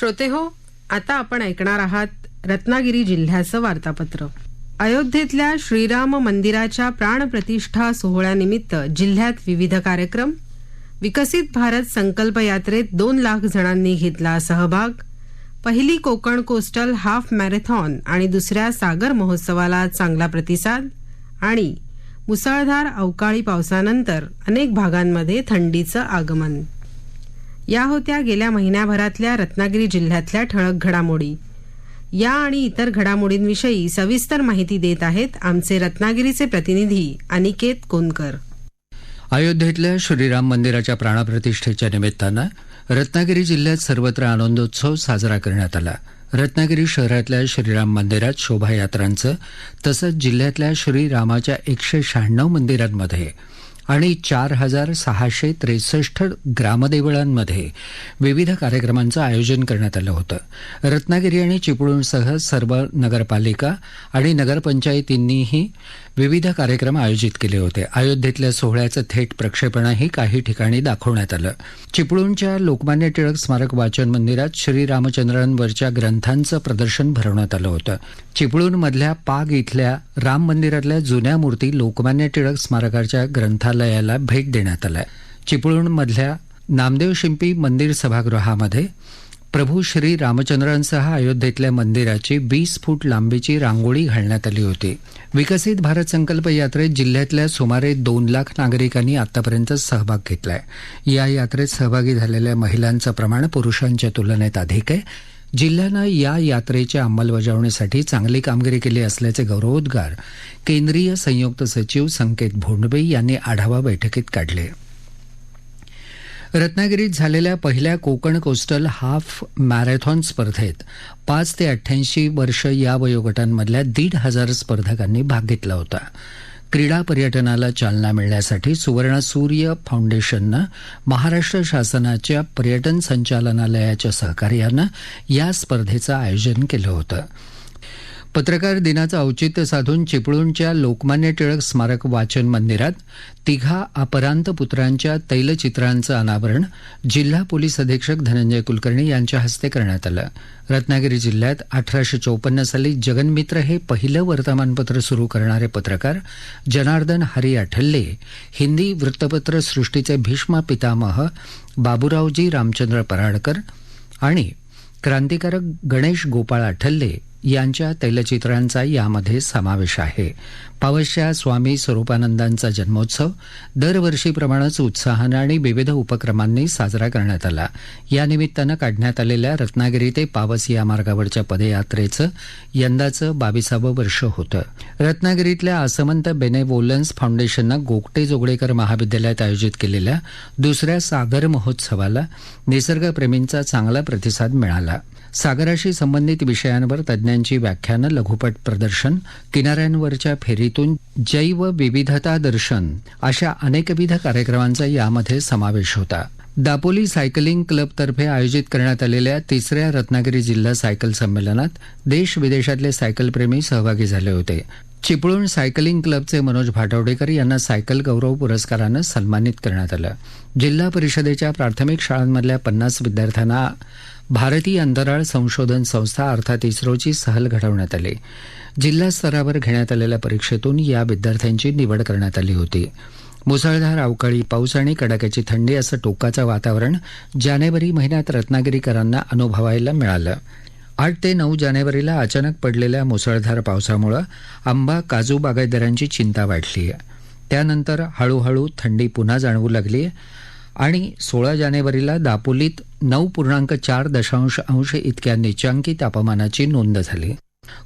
श्रोते हो आता आपण ऐकणार आहात रत्नागिरी जिल्ह्याचं वार्तापत्र. अयोध्येतल्या श्रीराम मंदिराच्या प्राणप्रतिष्ठा सोहळ्यानिमित्त जिल्ह्यात विविध कार्यक्रम विकसित भारत संकल्प यात्रेत दोन लाख जणांनी घेतला सहभाग पहिली कोकण कोस्टल हाफ मॅरेथॉन आणि दुसऱ्या सागर महोत्सवाला चांगला प्रतिसाद आणि मुसळधार अवकाळी पावसानंतर अनेक भागांमध्ये थंडीचं आगमन. या होत्या गेल्या महिन्याभरातल्या रत्नागिरी जिल्ह्यातल्या ठळक घडामोडी. या आणि इतर घडामोडींविषयी सविस्तर माहिती देत आहेत आमचे रत्नागिरीचे प्रतिनिधी अनिकेत कोनकर. अयोध्येतल्या श्रीराम मंदिराच्या प्राणप्रतिष्ठेच्या निमित्तानं रत्नागिरी जिल्ह्यात सर्वत्र आनंदोत्सव साजरा करण्यात आला. रत्नागिरी शहरातल्या श्रीराम मंदिरात शोभायात्रांचं तसंच जिल्ह्यातल्या श्रीरामाच्या एकशे शहाण्णव मंदिरांमध्ये आणि चार हजार सहाशे त्रेसष्ट ग्रामदेवळांमध्ये विविध कार्यक्रमांचं आयोजन करण्यात आलं होतं. रत्नागिरी आणि चिपळूणसह सर्व नगरपालिका आणि नगरपंचायतींनीही विविध कार्यक्रम आयोजित केले होते. अयोध्येतल्या सोहळ्याचं थेट प्रक्षेपणही काही ठिकाणी दाखवण्यात आलं. चिपळूणच्या लोकमान्य टिळक स्मारक वाचन मंदिरात श्रीरामचंद्रांवरच्या ग्रंथांचं प्रदर्शन भरवण्यात आलं होतं. चिपळूणमधल्या पाग इथल्या राम मंदिरातल्या जुन्या मूर्ती लोकमान्य टिळक स्मारकाच्या ग्रंथालयाला भेट देण्यात आल्या. चिपळूणमधल्या नामदेव शिंपी मंदिर सभागृहामध्ये प्रभू श्री रामचंद्रांसह अयोध्येतल्या मंदिराची वीस फूट लांबीची रांगोळी घालण्यात आली होती. विकसित भारत संकल्प यात्रेत जिल्ह्यातल्या सुमारे दोन लाख नागरिकांनी आतापर्यंत सहभाग घेतलाय. या यात्रेत सहभागी झालेल्या महिलांचं प्रमाण पुरुषांच्या तुलनेत अधिक आहे. जिल्ह्यानं या यात्रेच्या अंमलबजावणीसाठी चांगली कामगिरी केली असल्याचे गौरवोद्गार केंद्रीय संयुक्त सचिव संकेत भोंडबे यांनी आढावा बैठकीत काढले. रत्नागिरीत झालेल्या पहिल्या कोकण कोस्टल हाफ मॅरेथॉन स्पर्धेत पाच ते अठ्ठ्याऐंशी वर्ष या वयोगटांमधल्या दीड हजार स्पर्धकांनी भाग घेतला होता. क्रीडा पर्यटनाला चालना मिळण्यासाठी सुवर्ण सूर्य फाउंडेशननं महाराष्ट्र शासनाच्या पर्यटन संचालनालयाच्या सहकार्यानं या स्पर्धेचं आयोजन केलं होतं. पत्रकार दिनाचं औचित्य साधून चिपळूणच्या लोकमान्य टिळक स्मारक वाचन मंदिरात तिघा अपरांत पुत्रांच्या तैलचित्रांचं अनावरण जिल्हा पोलीस अधीक्षक धनंजय कुलकर्णी यांच्या हस्ते करण्यात आलं. रत्नागिरी जिल्ह्यात अठराशे चौपन्न साली जगनमित्र हे पहिलं वर्तमानपत्र सुरू करणारे पत्रकार जनार्दन हरी आठल्ले हिंदी वृत्तपत्र सृष्टीचे भीष्मा पितामह बाबूरावजी रामचंद्र पराडकर आणि क्रांतिकारक गणेश गोपाळ आठल्ले यांच्या तैलचित्रांचा यामध्ये समावेश आहे. पावसच्या स्वामी स्वरूपानंदांचा जन्मोत्सव दरवर्षीप्रमाणेच उत्साहानं आणि विविध उपक्रमांनी साजरा करण्यात आला. या निमित्तानं काढण्यात आलेल्या रत्नागिरी ते पावस या मार्गावरच्या पदयात्रेचं यंदाचं बावीसावं वर्ष होतं. रत्नागिरीतल्या आसमंत बेनेवोलन्स फाउंडेशननं गोगटे जोगडेकर महाविद्यालयात आयोजित केलेल्या दुसऱ्या सागर महोत्सवाला निसर्गप्रेमींचा चांगला प्रतिसाद मिळाला. सागराशी संबंधित विषयांवर तज्ज्ञांची व्याख्यानं लघुपट प्रदर्शन किनाऱ्यांवरच्या फेरीतून जैव विविधता दर्शन अशा अनेकविध कार्यक्रमांचा यामध्ये समावेश होता. दापोली सायकलिंग क्लबतर्फे आयोजित करण्यात आलेल्या तिसऱ्या रत्नागिरी जिल्हा सायकल संमेलनात देश विदेशातले सायकलप्रेमी सहभागी झाले होते. चिपळूण सायकलिंग क्लबचे मनोज भाटवडेकर यांना सायकल गौरव पुरस्कारानं सन्मानित करण्यात आलं. जिल्हा परिषदेच्या प्राथमिक शाळांमधल्या पन्नास विद्यार्थ्यांना भारतीय अंतराळ संशोधन संस्था अर्थात इस्रोची सहल घडवण्यात आली. जिल्हा स्तरावर घेण्यात आलेल्या परीक्षेतून या विद्यार्थ्यांची निवड करण्यात आली होती. मुसळधार अवकाळी पाऊस आणि कडाक्याची थंडी असं टोकाचं वातावरण जानेवारी महिन्यात रत्नागिरीकरांना अनुभवायला मिळालं. आठ ते नऊ जानेवारीला अचानक पडलेल्या मुसळधार पावसामुळे आंबा काजू बागायतदारांची चिंता वाढली आहे त्यानंतर हळूहळू थंडी पुन्हा जाणवू लागली आहे आणि सोळा जानेवारीला दापोलीत नऊ पूर्णांक चार दशांश अंश इतक्या निचांकी तापमानाची नोंद झाली.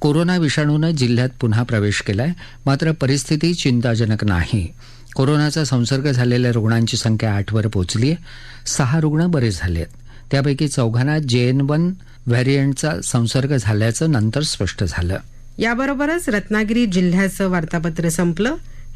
कोरोना विषाणूनं जिल्ह्यात पुन्हा प्रवेश केलाय मात्र परिस्थिती चिंताजनक नाही. कोरोनाचा संसर्ग झालेल्या रुग्णांची संख्या आठवर पोचली आहे. सहा रुग्ण बरे झाले आहेत. त्यापैकी चौघांना जेएन वन व्हॅरियंटचा संसर्ग झाल्याचं नंतर स्पष्ट झालं. याबरोबरच रत्नागिरी जिल्ह्याचं वार्तापत्र संपलं.